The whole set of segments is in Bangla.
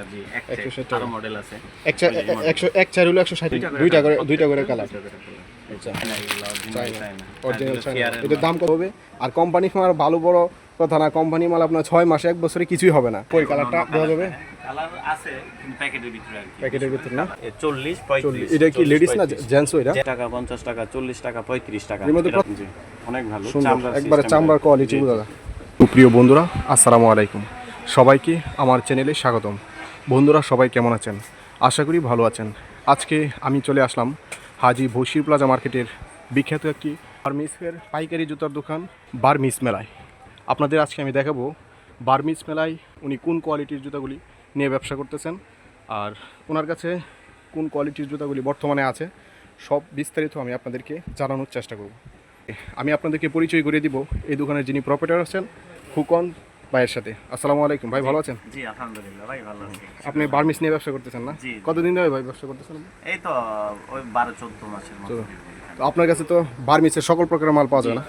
টাকা জি এক 160 টাকা। মডেল আছে। একশো এক চার হলো একশো ষাট। দুইটা করে দুইটা করে কালার। আচ্ছা। এটার দাম কত হবে? আর কোম্পানি মাল ভালো বড় কথা না। কোম্পানি মাল আপনার ছয় মাসে এক বছরে কিছুই হবে না। ওই কালারটা দেওয়া যাবে? কালার আছে প্যাকেটের ভিতরে আর কি। প্যাকেটের ভিতরে না? এ চল্লিশ পঁয়ত্রিশ। এটা কি লেডিস না জেন্টস এটা? টাকা পঞ্চাশ টাকা চল্লিশ টাকা পঁয়ত্রিশ টাকা। এর মধ্যে অনেক ভালো। সুন্দর। একবারে চামড়ার কোয়ালিটি বোঝা যায় প্রিয় বন্ধুরা আসসালামু আলাইকুম। সবাইকে আমার চ্যানেলে স্বাগতম। বন্ধুরা, সবাই কেমন আছেন? আশা করি ভালো আছেন। আজকে আমি চলে আসলাম হাজি বশির প্লাজা মার্কেটের বিখ্যাত একটি বার্মিসের পাইকারি জুতার দোকান বার্মিস মেলায়। আপনাদের আজকে আমি দেখাবো বার্মিস মেলায় উনি কোন কোয়ালিটির জুতাগুলি নিয়ে ব্যবসা করতেছেন আর ওনার কাছে কোন কোয়ালিটির জুতাগুলি বর্তমানে আছে, সব বিস্তারিত আমি আপনাদেরকে জানানোর চেষ্টা করব। আমি আপনাদেরকে পরিচয় করে দিব, এই দোকানের যিনি প্রপারেটর আছেন ফুকন ভাইয়ের সাথে। আসসালামু আলাইকুম। ভাই ভালো আছেন? জি আলহামদুলিল্লাহ ভাই ভালো আছি। আপনি বার্মিস নিয়ে ব্যবসা করতেছেন না? কতদিন ধরে ভাই ব্যবসা করতেছেন? এই তো ওই বারো চোদ্দ মাসের মতো। আপনার কাছে তো বার্মিসের সকল প্রকারের মাল পাওয়া যায় না।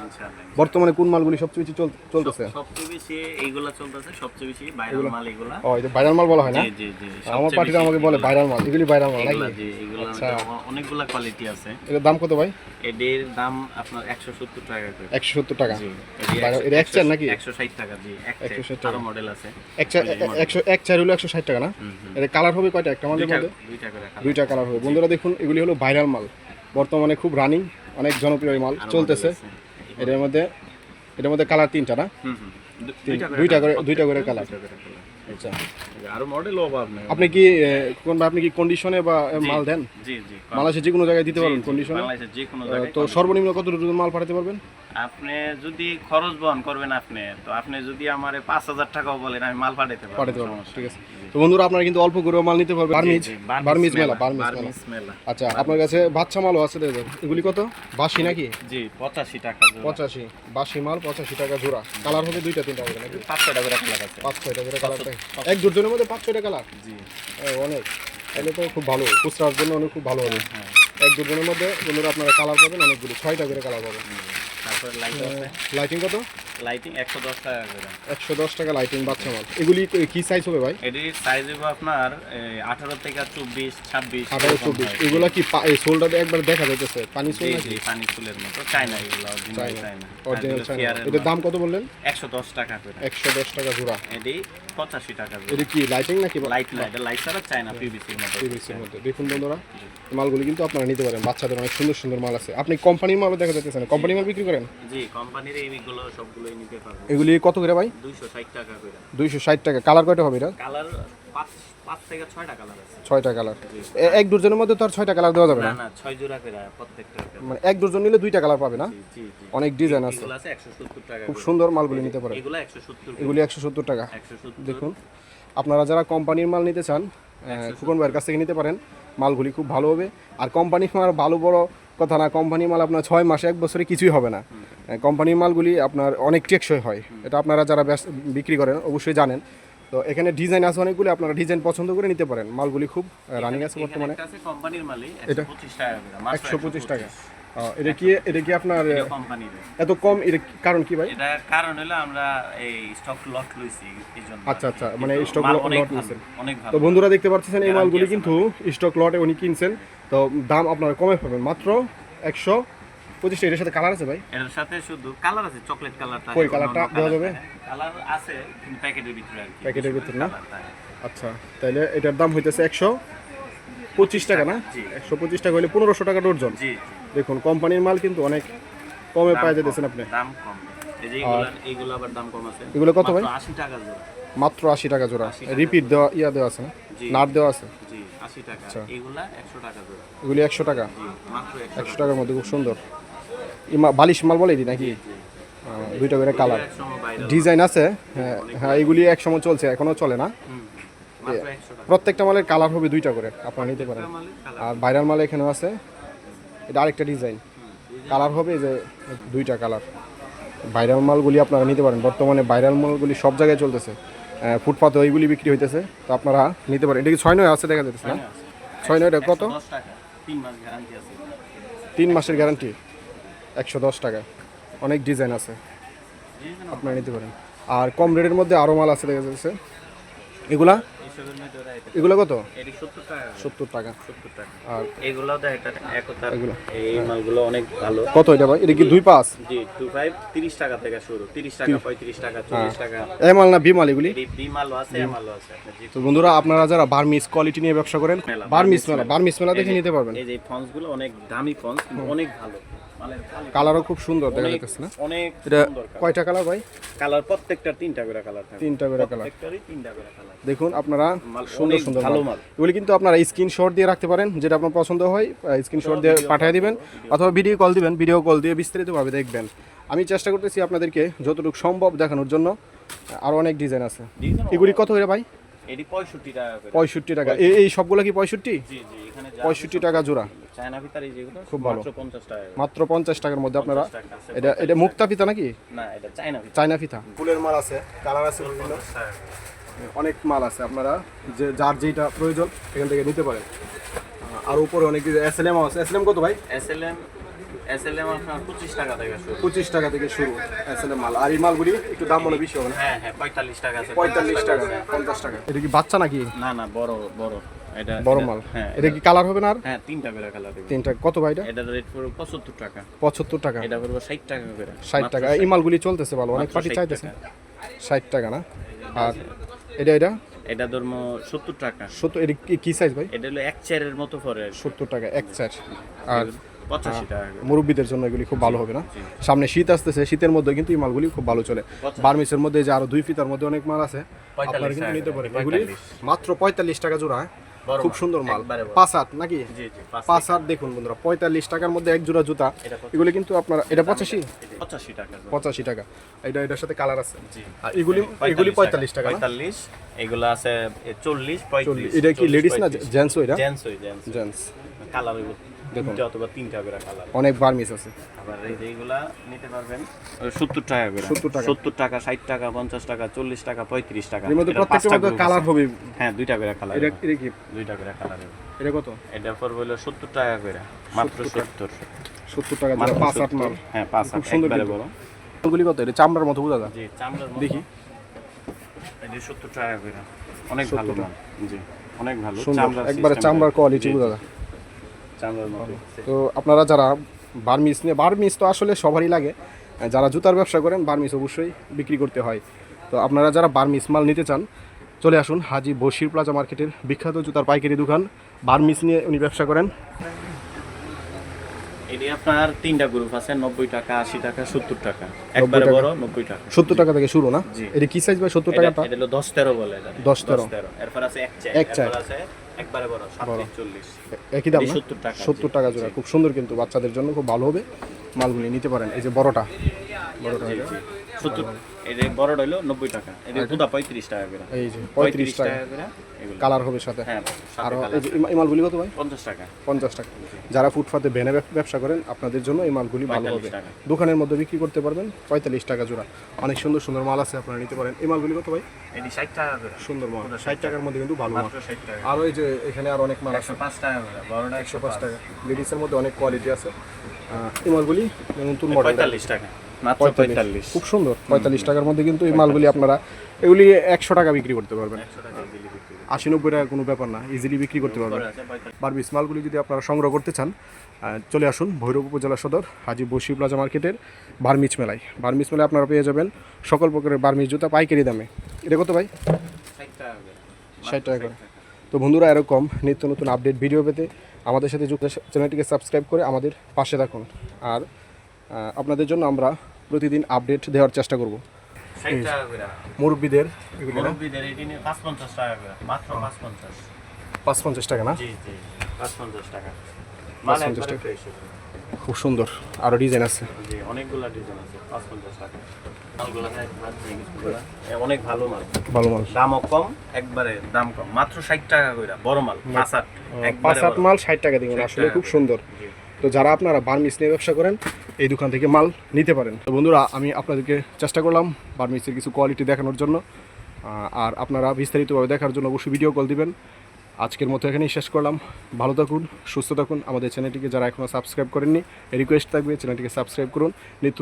বর্তমানে কোন মালগুলি সবচেয়ে বেশি চলতেছে? সবচেয়ে বেশি এইগুলা চলতেছে সবচেয়ে বেশি বাইরের মাল এগুলা। ও এটা ভাইরাল মাল বলা হয় না? জি জি আমার পার্টিতে আমাকে বলে ভাইরাল মাল এগুলি ভাইরাল মাল নাকি? জি এগুলা আচ্ছা। অনেকগুলা কোয়ালিটি আছে। এটার দাম কত ভাই? এদের দাম আপনার একশো সত্তর টাকা করে। একশো সত্তর টাকা? জি এটা এক চার নাকি? একশো ষাট টাকা জি এক 160 টাকা। আরও মডেল আছে। এক চা- এ- একশো এক চার হলো একশো ষাট টাকা না। এটা কালার হবে কয়টা? একটা মালের দুইটা মধ্যে? দুইটা করে দুইটা কালার হবে। বন্ধুরা দেখুন এগুলি হলো ভাইরাল মাল। বর্তমানে খুব রানিং অনেক জনপ্রিয় মাল চলতেছে। এটার মধ্যে এটার মধ্যে কালার তিনটা না? দুইটা করে দুইটা করে কালার। আচ্ছা। আরও মডেল অভাব নেই। আপনি কি কোন আপনি কি কন্ডিশনে বা মাল দেন? জি জি। বাংলাদেশে যে কোনো জায়গায় দিতে পারবেন কন্ডিশনে বাংলাদেশের যে কোনো জায়গায় তো সর্বনিম্ন কত দ্রুত মাল পাঠাতে পারবেন? আপনি যদি খরচ বহন করবেন আপনি তো আপনি যদি আমার পাঁচ হাজার টাকাও বলেন আমি মাল পাঠাতে পারব পাঠাতে সমস্যা ঠিক আছে। তো বন্ধুরা আপনারা কিন্তু অল্প করে মাল নিতে পারবেন। বার্মিজ বার্মিজ মেলা বার্মিজ মেলা। আচ্ছা আপনার কাছে বাচ্চা মালও আছে এগুলি কত? বাসি নাকি? জি পঁচাশি টাকা জোড়া। পঁচাশি। বাসি মাল পঁচাশি টাকা জোড়া। কালার হবে দুইটা তিনটা হবে নাকি? পাঁচ ছয়টা করে কালার আছে। পাঁচ ছয়টা করে কালার এক দুজনের মধ্যে পাঁচ ছয়টা কালার? জি। অনেক। তাহলে তো খুব ভালো। খুচরার জন্য অনেক খুব ভালো হবে হ্যাঁ। এক দুজনের মধ্যে বন্ধুরা আপনারা কালার পাবেন অনেকগুলো। ছয়টা করে কালার পাবেন। তারপরে লাইট আছে। লাইটিং কত? লাইটিং একশো দশ টাকা করে। একশো দশ টাকা লাইটিং বাচ্চা মাল। এগুলি কি সাইজ হবে ভাই? এটির সাইজ হবে আপনার আঠারো থেকে চব্বিশ ছাব্বিশ আঠারো চব্বিশ। এগুলা কি সোলটা একবার দেখা যাইতেছে। পানি সোল নাকি? পানি ফুলের মতো। চায়না এগুলো অরিজিনাল এটার দাম কত বললেন? একশো দশ টাকা করে। একশো দশ টাকা জোড়া। এটি পঁচাশি টাকা এটা কি লাইটিং নাকি লাইট না লাইট ছাড়া পিভিসির মতো। দেখুন বন্ধুরা মালগুলি কিন্তু আপনারা নিতে পারেন। বাচ্চাদের অনেক সুন্দর সুন্দর মাল আছে। আপনি কোম্পানির মালও দেখা যাচ্ছে কোম্পানির মাল বিক্রি করেন? জি কোম্পানির এইগুলো সবগুলোই নিতে পারব। এগুলি কত করে ভাই? দুইশো ষাট টাকা করে। টাকা। কালার কয়টা হবে এটা? কালার পাঁচ থেকে ছয়টা কালার আছে। ছয়টা কালার এক ডজনের মধ্যে তো আর ছয়টা কালার দেওয়া যাবে না? ছয় জোড়া করে প্রত্যেকটা মানে এক ডজন নিলে দুইটা কালার পাবে না? অনেক ডিজাইন আছে। টাকা খুব সুন্দর মালগুলি নিতে পারেন এগুলো একশো সত্তর এগুলি একশো সত্তর টাকা। দেখুন আপনারা যারা কোম্পানির মাল নিতে চান ফুকন ভাইয়ের কাছ থেকে নিতে পারেন মালগুলি খুব ভালো হবে। আর কোম্পানির মাল ভালো বড় কথা না কোম্পানি মাল আপনার ছয় মাসে এক বছরে কিছুই হবে না। কোম্পানির মালগুলি আপনার অনেক টেকসই হয়। এটা আপনারা যারা বিক্রি করেন অবশ্যই জানেন। তো এখানে ডিজাইন আছে অনেকগুলি আপনারা ডিজাইন পছন্দ করে নিতে পারেন। মালগুলি খুব রানিং আছে বর্তমানে। মালই একশো পঁচিশ টাকা এটা কি এটা কি আপনার এত কম এটা কারণ কি ভাই? এটা কারণ হলো আমরা এই স্টক লট লইছি আচ্ছা, আচ্ছা, মানে অনেক ভালো, নিছেন। তো বন্ধুরা দেখতে পাচ্ছেন এই মালগুলি কিন্তু স্টক লটে উনি কিনছেন। তো দাম আপনারা কমে পাবেন মাত্র একশো পঁচিশ টাকা এটার সাথে কালার আছে ভাই? এটার সাথে শুধু কালার আছে চকলেট কালারটা কই কালারটা দেওয়া যাবে? কালার আছে কিন্তু প্যাকেটের ভিতরে আর কি। প্যাকেটের ভিতরে না? আচ্ছা তাহলে এটার দাম হইতেছে একশো পঁচিশ টাকা না। একশো পঁচিশ টাকা হলে পনেরোশো টাকা ডর্জন দেখুন কোম্পানির মাল কিন্তু অনেক কমে পাই যেতেছেন আপনি। দাম কম। এই যে এইগুলা এইগুলো আবার দাম কম আছে। এগুলো কত ভাই? মাত্র 80 টাকা জোড়া। মাত্র আশি টাকা জোড়া। রিপিট দেওয়া ইয়া দেওয়া আছে। নাট দেওয়া আছে? জি 80 টাকা। আচ্ছা। এইগুলা 100 টাকা জোড়া। এগুলি একশো টাকা? জি মাত্র 100 একশো টাকার মধ্যে খুব সুন্দর। বালিশ মাল বলে এটি নাকি? দুইটা করে কালার ডিজাইন আছে হ্যাঁ হ্যাঁ এগুলি এক সময় চলছে এখনও চলে না। হুম, মাত্র 100 টাকা। প্রত্যেকটা মালের কালার হবে দুইটা করে আপনারা নিতে পারেন। আর ভাইরাল মাল এখানেও আছে এটা আরেকটা ডিজাইন কালার হবে যে দুইটা কালার ভাইরাল মালগুলি আপনারা নিতে পারেন বর্তমানে ভাইরাল মালগুলি সব জায়গায় চলতেছে। আহ, ফুটপাতে ওইগুলি বিক্রি হইতেছে তো আপনারা নিতে পারেন। এটা কি ছয় নয় আছে দেখা যাচ্ছে না? ছয় নয়টা কত? 10 টাকা। 3 মাস গ্যারান্টি আছে। তিন মাসের গ্যারান্টি একশো দশ টাকা। অনেক ডিজাইন আছে। আপনারা নিতে পারেন। আর কম রেটের মধ্যে আরও মাল আছে দেখা যাচ্ছে। এগুলা? এগুলো কত? সত্তর টাকা। আর এগুলো? এই মালগুলো অনেক ভালো। কত এটা ভাই? এটা কি দুই পাঁচ? জি টু ফাইভ তিরিশ টাকা থেকে শুরু। তিরিশ টাকা পঁয়ত্রিশ টাকা চল্লিশ টাকা। এ মাল না বি মাল এগুলি? এটি বি মালও আছে এ মালও আছে। তো বন্ধুরা আপনারা যারা বার্মিস কোয়ালিটি নিয়ে ব্যবসা করেন বার্মিস মেলা। বার্মিস মেলা দেখে নিতে পারবেন। এই যে ফন্সগুলো অনেক দামি ফন্স অনেক ভালো। কালারও খুব সুন্দর দেখা যাচ্ছে না? অনেক এটা কয়টা কালার ভাই? কালার প্রত্যেকটার তিনটা করে কালার থাকে। তিনটা করে কালার। প্রত্যেকটারই তিনটা করে কালার। দেখুন আপনারা সুন্দর সুন্দর ভালো মাল। মাল। এগুলি কিন্তু আপনারা স্ক্রিনশট দিয়ে রাখতে পারেন যেটা আপনার পছন্দ হয় স্ক্রিনশট দিয়ে পাঠিয়ে দিবেন অথবা ভিডিও কল দিবেন ভিডিও কল দিয়ে বিস্তারিতভাবে দেখবেন। আমি চেষ্টা করতেছি আপনাদেরকে যতটুকু সম্ভব দেখানোর জন্য। আরও অনেক ডিজাইন আছে। এগুলি কত করে ভাই? এটি পঁয়ষট্টি টাকা করে। পঁয়ষট্টি টাকা। এই এই সবগুলো কি পঁয়ষট্টি? জি জি এখানে যা পঁয়ষট্টি টাকা জোড়া। চায়না ভিতরে যেগুলো খুব ভালো। মাত্র পঞ্চাশ টাকা মাত্র পঞ্চাশ টাকার মধ্যে আপনারা 50 এটা এটা মুক্তা পিতা নাকি? না এটা চায়না ভিতরে চাইনা ফিতা। ফুলের মাল আছে কালার আছে বিভিন্ন। অনেক মাল আছে আপনারা যে যার যেটা প্রয়োজন এখান থেকে নিতে পারেন। আর উপরে অনেক কিছু এস এল এম আছে। এস এল এম কত ভাই? এসএলএম এসএলএম আপনার পঁচিশ টাকা থেকে শুরু। পঁচিশ টাকা থেকে শুরু এস এল এম মাল। আর এই মালগুলি একটু দাম মনে বেশি হবে না? হ্যাঁ হ্যাঁ পঁয়তাল্লিশ টাকা আছে পঁয়তাল্লিশ টাকা পঞ্চাশ টাকা। এটা কি বাচ্চা নাকি? না না বড় বড়। এটা বড় মাল। হ্যাঁ এটা কি কালার হবে না আর? হ্যাঁ তিনটা করে কালার তিনটা। কত ভাই এটা? এটা রেট পড়বে টাকা। পঁচাত্তর টাকা। এটা পড়বে টাকা করে। ষাট মাত্র টাকা। এই মালগুলি চলতেছে ভালো অনেক পার্টি 60 চাইতেছে। টাকা। ষাট টাকা না? আর এটা এটা? এটা ধর্ম সত্তর টাকা। সত্তর এটা কি- কি সাইজ ভাই? এটা হলো এক চেয়ারের মতো পরে। সত্তর টাকা এক চার আর। মুরব্বীদের জন্য এগুলি খুব ভালো হবে না? সামনে শীত আসতেছে শীতের মধ্যে কিন্তু এই মালগুলি খুব ভালো চলে। বার্মিসের মধ্যে যে আরও দুই ফিতার মধ্যে অনেক মাল আছে আপনারা কিন্তু নিতে পারেন। এগুলি মাত্র পঁয়তাল্লিশ টাকা জোড়া হ্যাঁ? খুব সুন্দর মাল। পাঁচ হাত নাকি? পাঁচ হাত। দেখুন বন্ধুরা পঁয়তাল্লিশ টাকার মধ্যে এক জোড়া জুতা। এগুলি কিন্তু আপনার এটা পঁচাশি? পঁচাশি টাকা। পঁচাশি টাকা। এটা এটার সাথে কালার আছে। আর এগুলি এগুলি পঁয়তাল্লিশ টাকা পঁয়তাল্লিশ এগুলো আছে চল্লিশ। পঁয়ত্রিশ এটা কি লেডিস না জেন্টস এটা জেন্টস ওই জেন্টস জেন্টস কালার হইব অথবা তিনটা করে কালার অনেক বার্মিস আছে। আবার এই যে নিতে পারবেন। সত্তর টাকা করে। 70 টাকা। সত্তর টাকা ষাট টাকা পঞ্চাশ টাকা চল্লিশ টাকা পঁয়ত্রিশ টাকা। এর মধ্যে এটা মধ্যে কালার হবে। হ্যাঁ দুইটা করে কালার এটা এটা কি? দুইটা করে কালার এটা কত? এটা পড়বে হলো সত্তর টাকা করে। মাত্র সত্তর সত্তর। টাকা জোড়া পাঁচ আট মাল। হ্যাঁ পাঁচ আট একবারে কিন্তু। বড় কত? এটা চামড়ার মতো বোঝা যায়? জি চামড়ার মতো। দেখি। টাকা করে। অনেক ভালো জি অনেক ভালো। চামড়ার একবারে চামড়ার কোয়ালিটি বোঝা যায়। তো আপনারা যারা বার্মিস নিয়ে বার্মিস তো আসলে সবারই লাগে। যারা জুতার ব্যবসা করেন বার্মিস অবশ্যই বিক্রি করতে হয়। তো আপনারা যারা বার্মিস মাল নিতে চান চলে আসুন হাজি বসির প্লাজা মার্কেটের বিখ্যাত জুতার পাইকারি দোকান। বার্মিস নিয়ে উনি ব্যবসা করেন। এটি আপনার তিনটা গ্রুপ আছে নব্বই টাকা আশি টাকা সত্তর টাকা। একবারে বড় নব্বই টাকা। সত্তর টাকা থেকে শুরু না? এটা কি সাইজ ভাই সত্তর টাকাটা? এটা হলো দশ তেরো বলে এটা। 10 13 এরপর আছে এক এক। আছে একবারে বড় একই দাম 70 টাকা, টাকা জোড়া। খুব সুন্দর কিন্তু বাচ্চাদের জন্য খুব ভালো হবে। মালগুলি নিতে পারেন। এই যে বড়টা। বড়টা। সত্তর এই যে বড়টা হলো নব্বই টাকা এটা দুটা পঁয়ত্রিশ টাকা করে। এই যে পঁয়ত্রিশ টাকা। করে কালার হবে সাথে। হ্যাঁ আর সাথে এই colour। যে এই মালগুলি কত ভাই? পঞ্চাশ টাকা। পঞ্চাশ টাকা। যারা ফুটপাতে ভেনে ব্যবসা করেন আপনাদের জন্য এই মালগুলি ভালো হবে। দোকানের মধ্যে বিক্রি করতে পারবেন পঁয়তাল্লিশ টাকা জোড়া। অনেক সুন্দর সুন্দর মাল আছে আপনারা নিতে পারেন। এই মালগুলি কত ভাই? ষাট টাকা সুন্দর মাল। ষাট টাকার মধ্যে কিন্তু ভালো মাল। আর ওই যে এখানে আর অনেক মাল আছে। একশো পাঁচ টাকা বড়টা একশো পাঁচ। টাকা। লেডিসের মধ্যে অনেক কোয়ালিটি আছে। এই মালগুলি নতুন মডেল পঁয়তাল্লিশ টাকা। পঁয়তাল্লিশ। খুব সুন্দর পঁয়তাল্লিশ টাকার মধ্যে কিন্তু এই মালগুলি আপনারা এগুলি একশো টাকা বিক্রি করতে পারবেন। আশি নব্বই টাকা কোনো ব্যাপার না ইজিলি বিক্রি করতে পারবেন। পরে বারবিস মালগুলি যদি আপনারা সংগ্রহ করতে চান চলে আসুন ভৈরব উপজেলা সদর হাজি বসি প্লাজা মার্কেটের বার্মিচ মেলায়। বার্মিচ মেলায় আপনারা পেয়ে যাবেন সকল প্রকারের বার্মিচ জুতা পাইকারি দামে। এটা কত ভাই? ষাট টাকা করে। তো বন্ধুরা এরকম নিত্য নতুন আপডেট ভিডিও পেতে আমাদের সাথে যুক্ত চ্যানেলটিকে সাবস্ক্রাইব করে আমাদের পাশে থাকুন। আর আপনাদের জন্য আমরা প্রতিদিন আপডেট দেওয়ার চেষ্টা করব। মুরব্বীদের পাঁচ পঞ্চাশ টাকা পঞ্চাশ টাকা না। খুব সুন্দর। আরও ডিজাইন আছে। জি অনেকগুলা ডিজাইন আছে পাঁচ পঞ্চাশ টাকা। এ, অনেক ভালো মাল। ভালো মাল। দামও কম একবারে দাম কম। মাত্র ষাট টাকা করে বড় মাল পাঁচ আট পাঁচ মাল ষাট টাকা দিবেন আসলে খুব সুন্দর। তো যারা আপনারা বার্মিস নিয়ে ব্যবসা করেন এই দোকান থেকে মাল নিতে পারেন। তো বন্ধুরা, আমি আপনাদেরকে চেষ্টা করলাম বার্মিসের কিছু কোয়ালিটি দেখানোর জন্য। আর আপনারা বিস্তারিতভাবে দেখার জন্য অবশ্যই ভিডিও কল দিবেন। আজকের মতো এখানেই শেষ করলাম। ভালো থাকুন, সুস্থ থাকুন। আমাদের চ্যানেলটিকে যারা এখনও সাবস্ক্রাইব করেননি রিকোয়েস্ট থাকবে চ্যানেলটিকে সাবস্ক্রাইব করুন। নিত্য